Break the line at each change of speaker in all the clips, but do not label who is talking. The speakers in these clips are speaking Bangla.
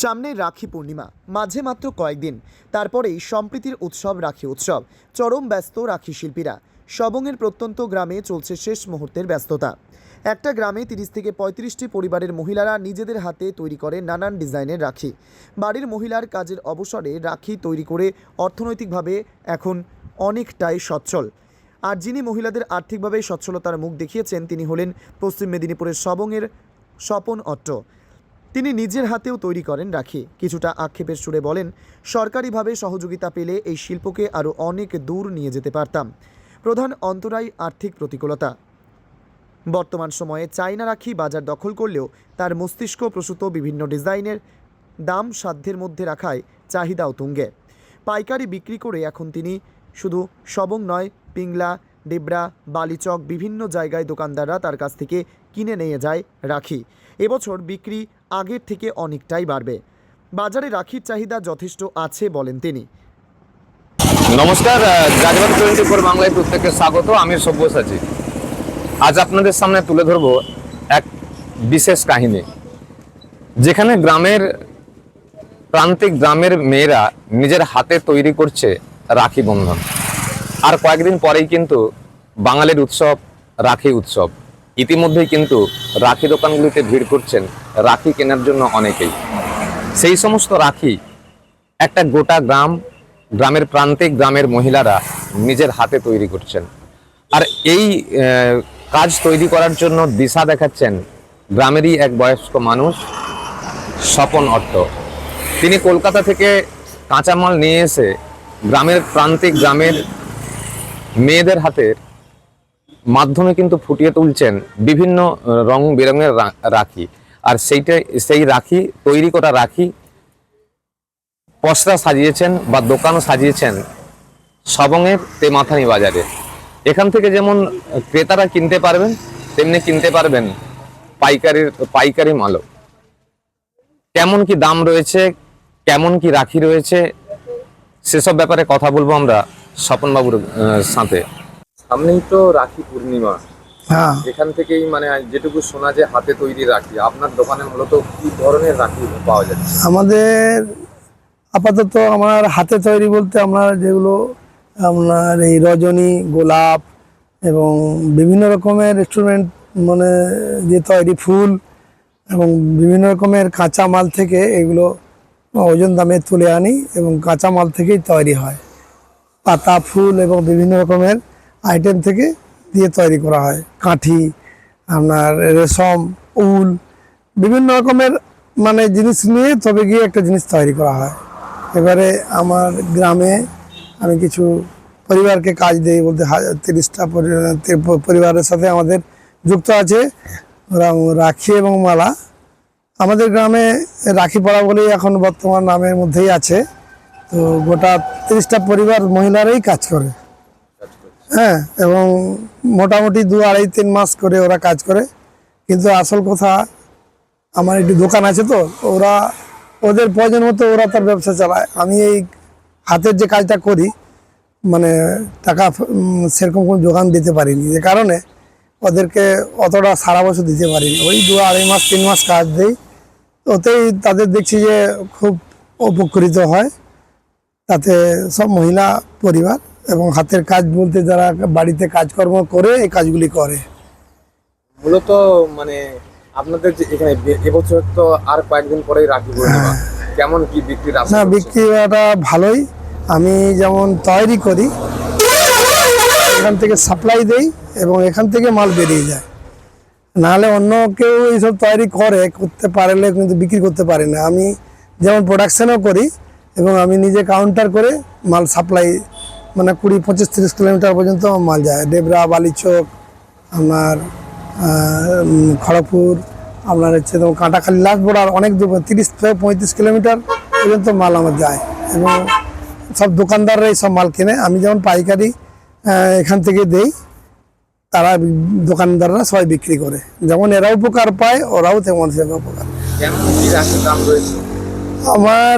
সামনে রাখি পূর্ণিমা, মাঝে মাত্র কয়েকদিন। তারপরেই সম্প্রীতির উৎসব রাখি উৎসব, চরম ব্যস্ত রাখি শিল্পীরা। সবংয়ের প্রত্যন্ত গ্রামে চলছে শেষ মুহূর্তের ব্যস্ততা। একটা গ্রামে তিরিশ থেকে পঁয়ত্রিশটি পরিবারের মহিলারা নিজেদের হাতে তৈরি করে নানান ডিজাইনের রাখি। বাড়ির মহিলার কাজের অবসরে রাখি তৈরি করে অর্থনৈতিকভাবে এখন অনেকটাই সচ্ছল। আর যিনি মহিলাদের আর্থিকভাবে সচ্ছলতার মুখ দেখিয়েছেন, তিনি হলেন পশ্চিম মেদিনীপুরের সবংয়ের স্বপন অট্ট। তিনি নিজের হাতেও তৈরি করেন রাখি। কিছুটা আক্ষেপের সুরে বলেন, সরকারিভাবে সহযোগিতা পেলে এই শিল্পকে আরও অনেক দূর নিয়ে যেতে পারতাম। প্রধান অন্তরায় আর্থিক প্রতিকূলতা। বর্তমান সময়ে চায়না রাখি বাজার দখল করলেও তার মস্তিষ্ক প্রসূত বিভিন্ন ডিজাইনের দাম সাধ্যের মধ্যে রাখায় চাহিদাও তুঙ্গে। পাইকারি বিক্রি করে এখন তিনি শুধু সবং নয়, পিংলা ডেবরা বালিচক, বিভিন্ন জায়গায় দোকানদাররা তার কাছ থেকে কিনে নিয়ে যায় রাখি। এবছর বিক্রি আগের থেকে অনেকটাই বাড়বে। বাজারে রাখির চাহিদা যথেষ্ট আছে বলেন তিনি।
নমস্কার জাজবান টোয়েন্টি ফোর বাংলায় প্রত্যেককে স্বাগত, আমি সব্যসাচী। আজ আপনাদের সামনে তুলে ধরব এক বিশেষ কাহিনী। যেখানে গ্রামের, প্রান্তিক গ্রামের মেয়েরা নিজের হাতে তৈরি করছে রাখি বন্ধন। আর কয়েকদিন পরেই কিন্তু বাঙালির উৎসব রাখি উৎসব। ইতিমধ্যেই কিন্তু রাখি দোকানগুলিতে ভিড় করছেন রাখি কেনার জন্য অনেকেই। সেই সমস্ত রাখি একটা গোটা গ্রাম, গ্রামের প্রান্তিক গ্রামের মহিলারা নিজের হাতে তৈরি করছেন। আর এই কাজ তৈরি করার জন্য দিশা দেখাচ্ছেন গ্রামেরই এক বয়স্ক মানুষ, স্বপন অট্ট। তিনি কলকাতা থেকে কাঁচামাল নিয়ে এসে গ্রামের প্রান্তিক গ্রামের মেয়েদের হাতের মাধ্যমে কিন্তু ফুটিয়ে তুলছেন বিভিন্ন রং বেরঙের রাখি। আর সেইটাই, সেই রাখি, তৈরি করা রাখি পসরা সাজিয়েছেন বা দোকানও সাজিয়েছেন সবংয়ের তেমাথানি বাজারে। এখান থেকে যেমন ক্রেতারা কিনতে পারবেন, তেমনি কিনতে পারবেন পাইকারির, পাইকারি মালও। কেমন কি দাম রয়েছে, কেমন কি রাখি রয়েছে, সেসব ব্যাপারে কথা বলব আমরা স্বপনবাবুর সাথে। সামনেই তো রাখি পূর্ণিমা।
হ্যাঁ।
এখান থেকেই মানে যেটুকু শোনা যে হাতে তৈরি রাখি। আপনার দোকানে মূলত কি ধরনের রাখি পাওয়া যাচ্ছে?
আমাদের আপাতত আমার হাতে তৈরি বলতে আমরা যেগুলো আপনার এই রজনী গোলাপ এবং বিভিন্ন রকমের রেস্টুরেন্ট মানে যে তৈরি ফুল এবং বিভিন্ন রকমের কাঁচা মাল থেকে এগুলো ওজন দামে তুলে আনি এবং কাঁচা মাল থেকেই তৈরি হয়। পাতা ফুল এবং বিভিন্ন রকমের আইটেম থেকে দিয়ে তৈরি করা হয়। কাঠি, আপনার রেশম, উল, বিভিন্ন রকমের মানে জিনিস নিয়ে তবে গিয়ে একটা জিনিস তৈরি করা হয়। এবারে আমার গ্রামে আমি কিছু পরিবারকে কাজ দিই বলতে তিরিশটা পরিবারের সাথে আমাদের যুক্ত আছে। রাখি এবং মালা। আমাদের গ্রামে রাখি পড়া বলেই এখন বর্তমান নামের মধ্যেই আছে। তো গোটা তিরিশটা পরিবার মহিলারাই কাজ করে। হ্যাঁ এবং মোটামুটি দু আড়াই তিন মাস করে ওরা কাজ করে। কিন্তু আসল কথা, আমার একটি দোকান আছে তো, ওরা, ওদের প্রয়োজন মতো ওরা তার ব্যবসা চালায়। আমি এই হাতের যে কাজটা করি মানে টাকা সেরকম কোনো যোগান দিতে পারিনি। যে কারণে ওদেরকে অতটা সারা বছর দিতে পারিনি। ওই দু আড়াই মাস, তিন মাস কাজ দেই। ওতেই তাদের দেখছি যে খুব উপকৃত হয়। তাতে সব মহিলা, পরিবার এবং হাতের কাজ বলতে যারা বাড়িতে কাজকর্ম করে এই কাজগুলি করে।
মূলত মানে আপনাদের যে এখানে এবছর তো আর কয়েকদিন পরেই রাখি পূর্ণিমা। কেমন কি বিক্রি
না বিক্রিটা ভালোই। আমি যেমন তৈরি করি এখান থেকে সাপ্লাই দেই এবং এখান থেকে মাল বেরিয়ে যায়। নাহলে অন্য কেউ এইসব তৈরি করে করতে পারলে কিন্তু বিক্রি করতে পারে না। আমি যেমন প্রোডাকশনও করি এবং আমি নিজে কাউন্টার করে মাল সাপ্লাই মানে কুড়ি পঁচিশ তিরিশ কিলোমিটার পর্যন্ত মাল যায়। ডেবরা বালিচক আপনার খড়গপুর আপনার হচ্ছে তোমার কাঁটাখালি লাস্ট বর্ডার অনেক দূর তিরিশ থেকে পঁয়ত্রিশ কিলোমিটার পর্যন্ত মাল আমার যায়। এবং সব দোকানদাররাই সব মাল কেনে। আমি যেমন পাইকারি এখান থেকে দেই। তারা দোকানদাররা সবাই বিক্রি করে। যেমন এরা উপকার পায় ওরাও তেমন সেরকম উপকার আমার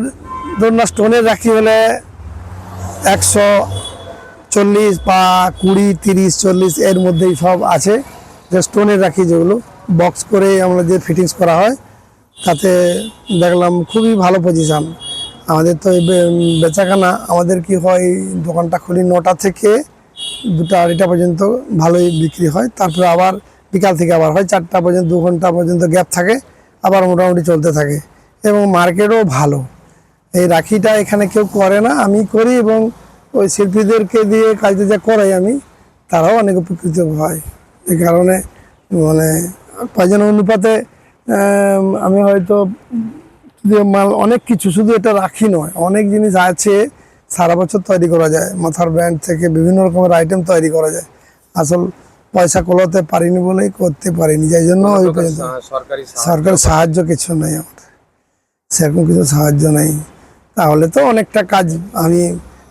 ধরুন স্টোনের রাখি হলে একশো চল্লিশ বা কুড়ি, তিরিশ, চল্লিশ এর মধ্যেই সব আছে। যে স্টোনের রাখি যেগুলো। বক্স করে আমরা যে ফিটিংস করা হয়, তাতে দেখলাম খুবই ভালো পজিশন আমাদের তো এই বে- বেচাকেনা, আমাদের কি হয় দোকানটা খুলি নটা থেকে দুটা আড়াইটা পর্যন্ত ভালোই বিক্রি হয়। তারপরে আবার বিকাল থেকে আবার হয়, চারটা পর্যন্ত, দু ঘণ্টা পর্যন্ত গ্যাপ থাকে, আবার মোটামুটি চলতে থাকে। এবং মার্কেটও ভালো। এই রাখিটা এখানে কেউ করে না, আমি করি এবং ওই শিল্পীদেরকে দিয়ে কাজটা যা করাই আমি তারাও অনেক উপকৃত হয়। এই কারণে মানে প্রয়োজন অনুপাতে আমি হয়তো মাল অনেক কিছু শুধু এটা রাখি নয় অনেক জিনিস আছে সারা বছর তৈরি করা যায়। মাথার ব্যান্ড থেকে বিভিন্ন রকমের আইটেম তৈরি করা যায়। আসল পয়সা কোলাতে পারিনি বলেই করতে পারিনি যাই জন্য ওই
সরকারি
সরকারের সাহায্য কিছু নেই আমাদের। সেরকম কিছু সাহায্য নেই। তাহলে তো অনেকটা কাজ আমি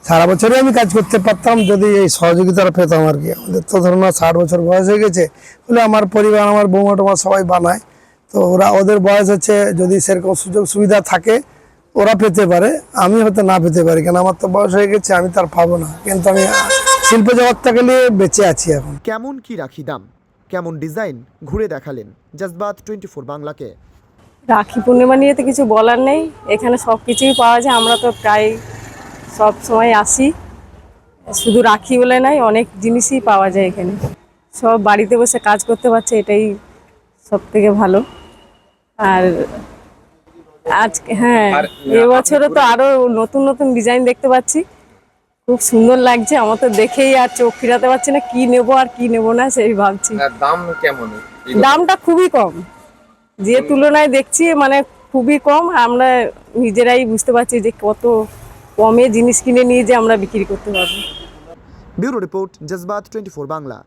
সারা বছরই আমি কাজ করতে পারতাম যদি এই সহযোগিতাটা পেতাম আর কি? আমাদের তো ধরুন না ষাট বছর বয়স হয়ে গেছে বলে আমার পরিবার আমার বৌমা টোমা সবাই বানায়। তো ওরা ওদের বয়স হচ্ছে যদি সেরকম সুযোগ সুবিধা থাকে ওরা পেতে পারে আমি হয়তো না পেতে পারি কেন আমার তো বয়স হয়ে গেছে আমি তার পাবো না। কিন্তু আমি শিল্প জগৎটাকে নিয়ে বেঁচে আছি এখন।
কেমন কি রাখি দাম? কেমন ডিজাইন? ঘুরে দেখালেন জজবাত টোয়েন্টি ফোর বাংলাকে।
রাখি পূর্ণিমা নিয়ে তো কিছু বলার নেই এখানে সব কিছুই পাওয়া যায় আমরা তো প্রায় সব সময় আসি। শুধু রাখি বলে নাই অনেক জিনিসই পাওয়া যায় এখানে। সব বাড়িতে বসে কাজ করতে পারছে এটাই সব থেকে ভালো। আর আজকে হ্যাঁ এবছরও তো আরও নতুন নতুন ডিজাইন দেখতে পাচ্ছি। খুব সুন্দর লাগছে আমার তো দেখেই আর চোখ ফিরাতে পারছি না কি নেব আর কি নেব না সেই ভাবছি।
দাম কেমন?
দামটা খুবই কম। যে তুলনায় দেখছি মানে খুবই কম আমরা নিজেরাই বুঝতে পারছি যে কত কমে জিনিস কিনে নিয়ে যে আমরা বিক্রি করতে পারব।
Bureau report Jazbaat twenty Bangla.